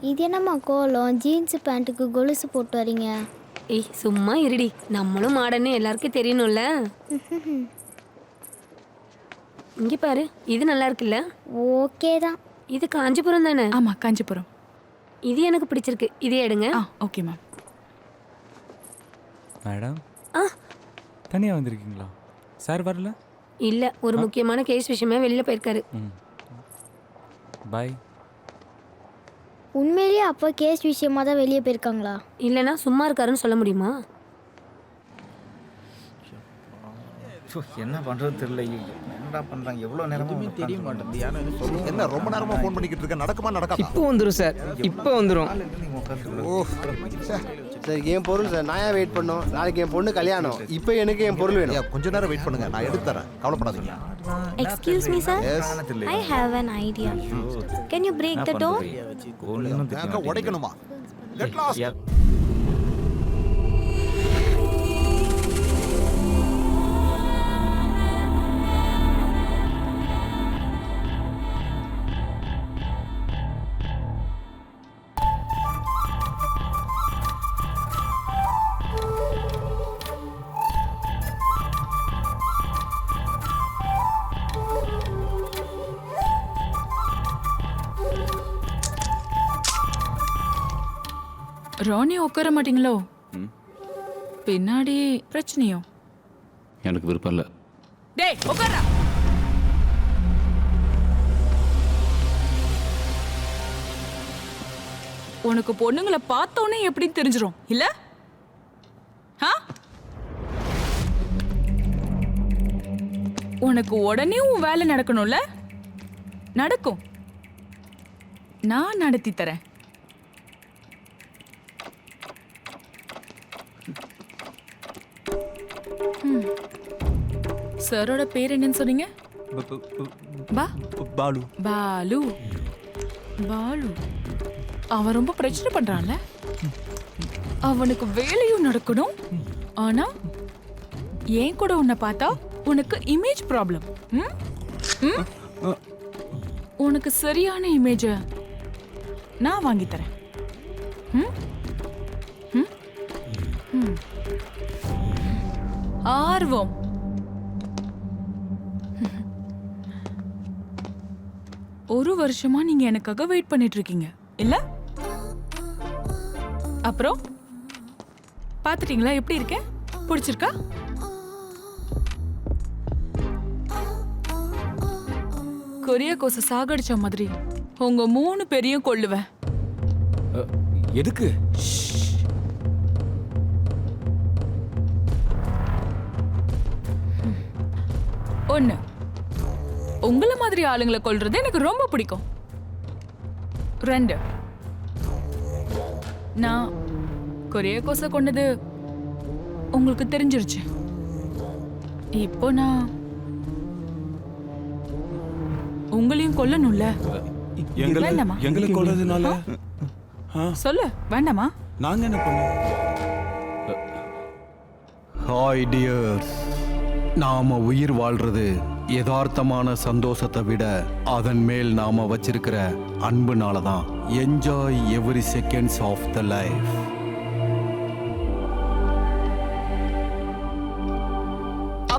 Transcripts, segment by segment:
இது என்னம்மா கோலம்? ஜீன்ஸ் பேண்ட்டுக்கு கொலுசு போட்டு வரீங்க. ஏய் சும்மா இருடி. நம்மளும் மாடன்னு எல்லாருக்கும் தெரியணும்ல. இங்க பாரு இது நல்லா இருக்குல்ல? ஓகே தான். இது காஞ்சிபுரம் தானே? ஆமா காஞ்சிபுரம். இது எனக்கு பிடிச்சிருக்கு. இதே எடுங்க. ஆ ஓகே மேம். மேடம்? ஆ. தனியாக வந்திருக்கீங்களா? சார் வரல? இல்ல ஒரு முக்கியமான கேஸ் விஷயமா வெளியில போயிருக்காரு. பாய் உண்மையிலேயே அப்போ கேஸ் விஷயமா தான் வெளியே போயிருக்காங்களா? இல்லனா சும்மா இருக்காருன்னு சொல்ல முடியுமா? ஸோ என்ன பண்ணுறது தெரியல. என்னடா பண்ணுறாங்க எவ்வளோ நேரமாக தெரிய மாட்டேங்குது. என்ன ரொம்ப நேரமா ஃபோன் பண்ணிக்கிட்டு இருக்க? நடக்குமா நடக்காதா? இப்போ வந்துடும் சார். இப்போ வந்துடும் ஓ சார். என் பொருள் சார் நான் வெயிட் பண்ணோம்? நாளைக்கு என் பொண்ணு கல்யாணம். இப்போ எனக்கு என் பொருள் வேணும். ஐயா கொஞ்ச நேரம் வெயிட் பண்ணுங்க. நான் எடுத்து தரேன். கவலைப்படாதீங்க. Excuse me sir I have an idea can you break the door உடைக்கணுமா? Get lost Rani உட்கார மாட்டீங்களோ? பின்னாடி பிரச்சனையோ? எனக்கு விருப்பம் இல்லை. டேய் உட்காரா உனக்கு பொண்ணுங்களை பார்த்தோன்னே எப்படி தெரிஞ்சிரும் இல்ல? உனக்கு உடனே உன் வேலை நடக்கணும்ல? நடக்கும். நான் நடத்தி தரேன். சாரோட பேர் என்னன்னு சொன்னீங்க? பா பாலு. பாலு. பாலு. அவன் ரொம்ப பிரச்சனை பண்றான்ல. அவனுக்கு வேலையும் நடக்கணும். ஆனா ஏன் கூட உன்னை பார்த்தா உனக்கு இமேஜ் ப்ராப்ளம் உனக்கு சரியான இமேஜ நான் வாங்கி தரேன். ம்? ம்? ம். ஆர்வம். ஒரு வருஷமா நீங்க எனக்காக வெயிட் பண்ணிட்டு இருக்கீங்க இல்ல? அப்புறம்? பாத்துட்டீங்களா எப்படி இருக்கேன்? பிடிச்சிருக்கா? கொரிய கோச சாகடிச்ச மாதிரி. உங்க மூணு பேரையும் கொள்ளுவேன் எதுக்கு? ஒண்ணு. உங்கள மாதிரி ஆளுங்களை கொல்றது எனக்கு ரொம்ப பிடிக்கும். ரெண்டு. நான் கொரிய கோச கொண்டது உங்களுக்கு தெரிஞ்சிருச்சு. இப்போ நான் உங்களையும் கொல்லணும்ல? எங்களை வேண்டாமா? எங்களை கொள்றதுனால சொல்லு வேண்டாமா? நாங்க என்ன பண்ணோம்? ஹாய் டியர்ஸ் நாம உயிர் வாழ்றது யதார்த்தமான சந்தோஷத்தை விட அதன் மேல் நாம வச்சிருக்கிற அன்புனால தான் enjoy every seconds of the life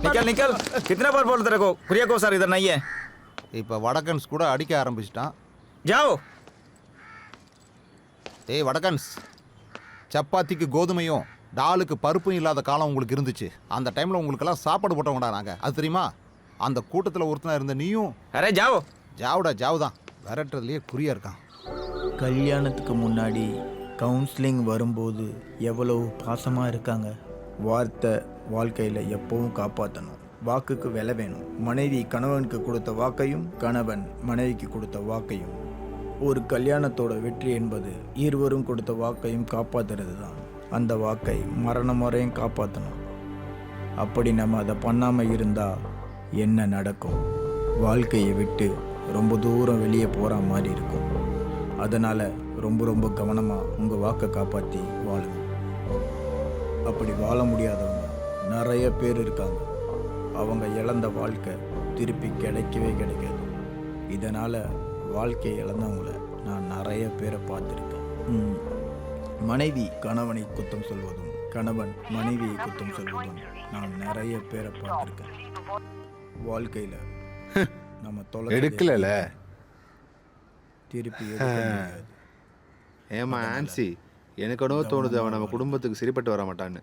निकल निकल कितना बार बोल तेरे को प्रिया को सर इधर नहीं है இப்போ வடக்கன்ஸ் கூட அடிக்க ஆரம்பிச்சிட்டான் जाओ ஏய் வடக்கன்ஸ் சப்பாத்திக்கு கோதுமையும் டாலுக்கு பருப்பும் இல்லாத காலம் உங்களுக்கு இருந்துச்சு. அந்த டைமில் உங்களுக்கெல்லாம் சாப்பாடு போட்டவங்கடா நாங்கள் அது தெரியுமா? அந்த கூட்டத்தில் ஒருத்தனாக இருந்த நீயும் அரே ஜாவோ. ஜாவுடா ஜாவு தான் விரட்டுறதுலேயே குறியாக இருக்கான். கல்யாணத்துக்கு முன்னாடி கவுன்சிலிங் வரும்போது எவ்வளோ பாசமாக இருக்காங்க? வார்த்தை வாழ்க்கையில் எப்போவும் காப்பாற்றணும் வாக்குக்கு விலை வேணும். மனைவி கணவனுக்கு கொடுத்த வாக்கையும் கணவன் மனைவிக்கு கொடுத்த வாக்கையும். ஒரு கல்யாணத்தோட வெற்றி என்பது இருவரும் கொடுத்த வாக்கையும் காப்பாற்றுறது தான் அந்த வாக்கை மரணம் வரையும் காப்பாற்றணும் அப்படி நம்ம அதை பண்ணாமல் இருந்தால் என்ன நடக்கும்? வாழ்க்கையை விட்டு ரொம்ப தூரம் வெளியே போகிற மாதிரி இருக்கும். அதனால் ரொம்ப ரொம்ப கவனமாக உங்கள் வாக்கை காப்பாற்றி வாழுங்க. அப்படி வாழ முடியாதவங்க நிறைய பேர் இருக்காங்க. அவங்க இழந்த வாழ்க்கை திருப்பி கிடைக்கவே கிடைக்காது. இதனால் வாழ்க்கையை இழந்தவங்கள நான் நிறைய பேரை பார்த்துருக்கேன். ம். மனைவி கணவனை குத்தம் சொல்வதும் கணவன் மனைவியை குத்தம் சொல்வதும் நான் நிறைய பேரை பார்த்துருக்கேன் வாழ்க்கையில் நம்ம தொலை எடுக்கலல? திருப்பி ஏமா ஆன்சி எனக்கு என்னவோ தோணுது அவன் நம்ம குடும்பத்துக்கு சரிப்பட்டு வர மாட்டான்னு.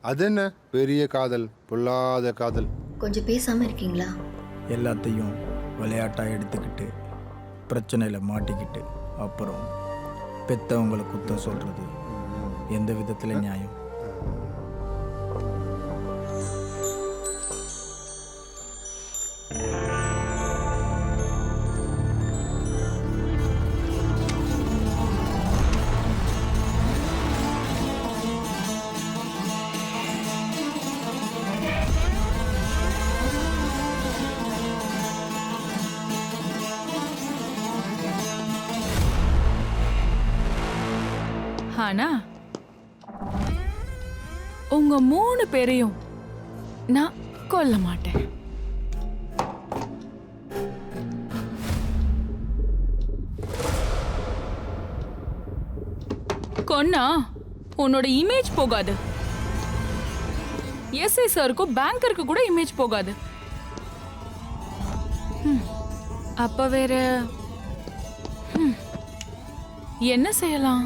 அது என்ன? பெரிய காதல் பொல்லாத காதல். கொஞ்சம் பேசாம இருக்கீங்களா? எல்லாத்தையும் விளையாட்டாக எடுத்துக்கிட்டு பிரச்சனையில் மாட்டிக்கிட்டு அப்புறம் பெத்தவங்களை குத்தம் சொல்கிறது எந்த விதத்தில் நியாயம்? ஆனா உங்க மூணு பேரையும் நான் கொல்ல மாட்டேன். கொன்னா உன்னோட இமேஜ் போகாது. எஸ்ஐ சாருக்கும் பேங்கருக்கு கூட இமேஜ் போகாது. அப்ப வேற என்ன செய்யலாம்?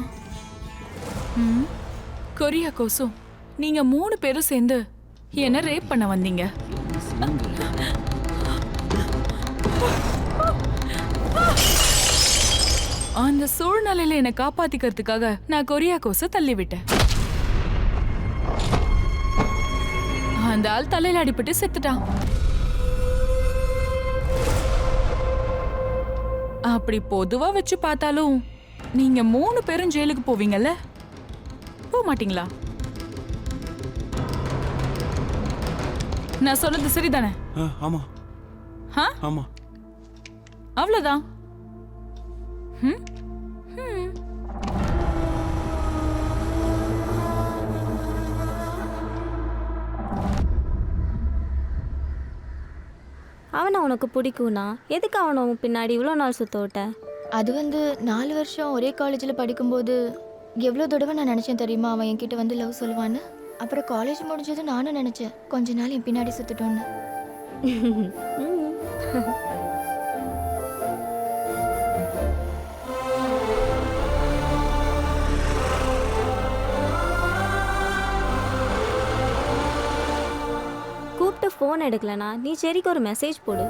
கொரியா கோசும் நீங்க மூணு பேரும் சேர்ந்து என்ன ரேப் பண்ண வந்தீங்க. அந்த சூழ்நிலையில என்னை காப்பாத்திக்கிறதுக்காக நான் கொரியா கோச தள்ளி விட்டேன் அந்த ஆள் தலையில அடிபட்டு செத்துட்டான். அப்படி பொதுவா வச்சு பார்த்தாலும் நீங்க மூணு பேரும் ஜெயிலுக்கு போவீங்கல்ல? போக மாட்டீங்களா நான் சொன்னது சரிதானே? ஆ, ஆமா. ஆ? ஆமா. அவ்வளோதான் ம்? ம். அவனை உனக்கு பிடிக்கும்னா எதுக்கு அவனை பின்னாடி இவ்வளோ நாள் சுத்த விட்ட? அது வந்து நாலு வருஷம் ஒரே காலேஜில் படிக்கும்போது எவ்வளோ தடவை நான் நினச்சேன் தெரியுமா அவன் என்கிட்ட வந்து லவ் சொல்லுவான்னு அப்புறம் காலேஜ் முடிஞ்சதும் நானும் நினச்சேன். கொஞ்ச நாள் என் பின்னாடி சுற்றிட்டோன்னு கூப்பிட்டு ஃபோன் எடுக்கலனா நீ செரிக்கு ஒரு மெசேஜ் போடு.